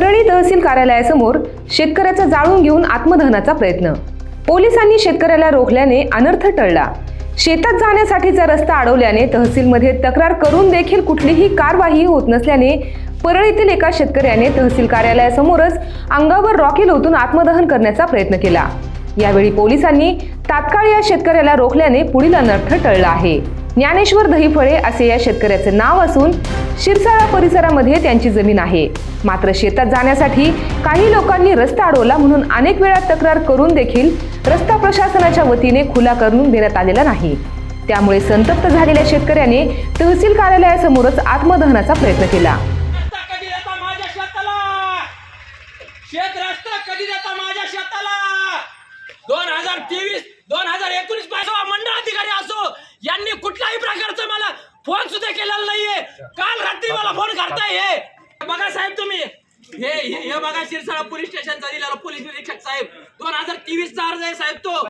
परळी तहसील कार्यालयासमोर शेतकऱ्याचा जाळून घेऊन आत्मदहनाचा प्रयत्न. पोलिसांनी शेतकऱ्याला रोखल्याने अनर्थ टळला. शेतात जाण्यासाठीचा रस्ता अडवल्याने तहसीलमध्ये तक्रार करून देखील कुठलीही कारवाही होत नसल्याने परळीतील एका शेतकऱ्याने तहसील कार्यालयासमोरच अंगावर रॉकेल ओतून आत्मदहन करण्याचा प्रयत्न केला. यावेळी पोलिसांनी तात्काळ या शेतकऱ्याला रोखल्याने पुढील अनर्थ टळला आहे. ज्ञानेश्वर दहीफळे असे या शेतकऱ्याचे नाव असून शिरसाळा परिसरामध्ये त्यांची जमीन आहे. मात्र शेतात जाण्यासाठी काही लोकांनी रस्ता अडवला म्हणून अनेक वेळा तक्रार करून देखील रस्ता प्रशासनाच्या वतीने खुला करून देण्यात आलेला नाही. त्यामुळे संतप्त झालेल्या शेतकऱ्याने तहसील कार्यालयासमोरच आत्मदहनाचा प्रयत्न केला. शेत रस्ता कधी देता माझ्या शेताला? दोन हजार तेवीस फोन सुद्धा केलेला नाहीये. काल रात्री मला फोन करताय हे. बघा साहेब तुम्ही. हे हे बघा शिरसाळा पोलीस स्टेशनचा दिलेला पोलीस निरीक्षक साहेब. दोन हजार तेवीस चा अर्ज आहे साहेब तो.